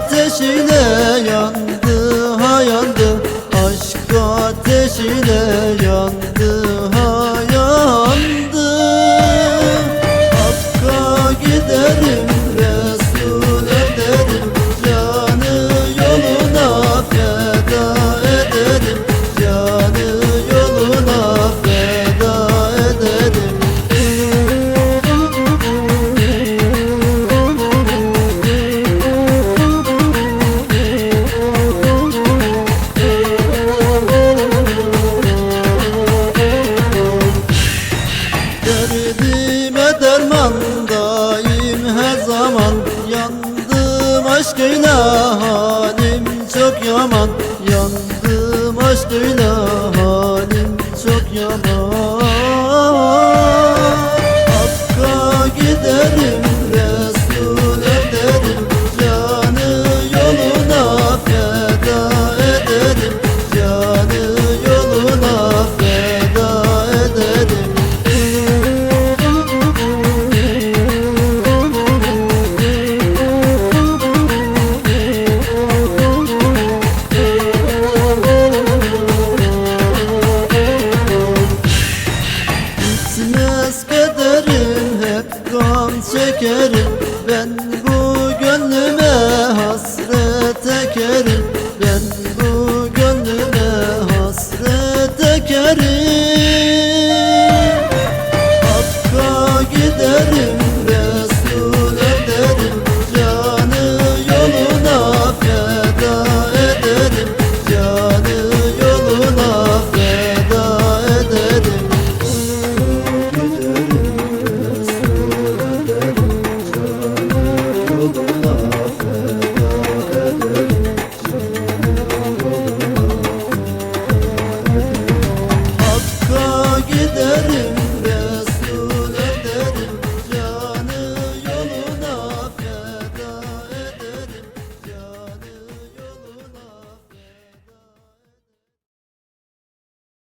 ateşiyle yandı ha yandı Aşk ateşiyle yandı aşkıyla çok yaman. Yandım aşkıyla halim çok yaman ekerim Ben bu gönlüme hasret ekerim Ben bu gönlüme hasret ekerim